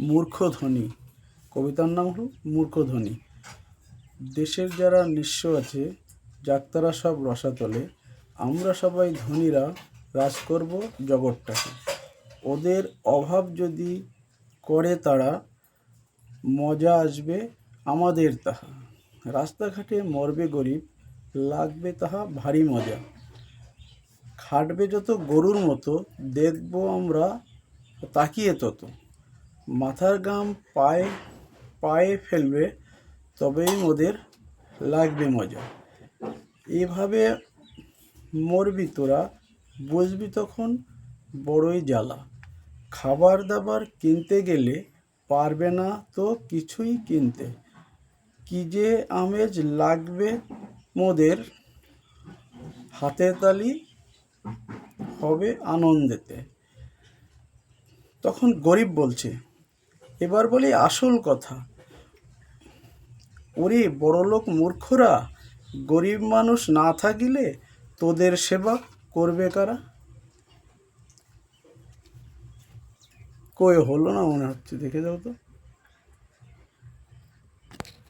মূর্খধ্বনি কবিতার নাম হলো মূর্খধ্বনি দেশের যারা নিঃস্ব আছে, যাক তারা সব রসাতলে, আমরা সবাই ধনীরা, রাজ করব জগৎটাকে। ওদের অভাব যদি করে তারা, মজা আসবে আমাদের তাহা। রাস্তাঘাটে মরবে গরিব, লাগবে তাহা ভারী মজা। খাটবে যত গরুর মতো, দেখব আমরা তাকিয়ে তত। মাথার গাম পায়ে পায়ে ফেলবে, তবেই ওদের লাগবে মজা। এভাবে মরবি তোরা বুঝবি তখন বড়ই জ্বালা। খাবার দাবার কিনতে গেলে পারবে না তো কিছুই কিনতে। কি যে আমেজ লাগবে মোদের হাতের তালি হবে আনন্দেতে। তখন গরিব বলছে এবার বলি আসল কথা। ওরে বড়লোক মূর্খরা, গরিব মানুষ না থাকিলে তোদের সেবা করবে কারা? কই হলো না মনে হচ্ছে, দেখে যাও তো।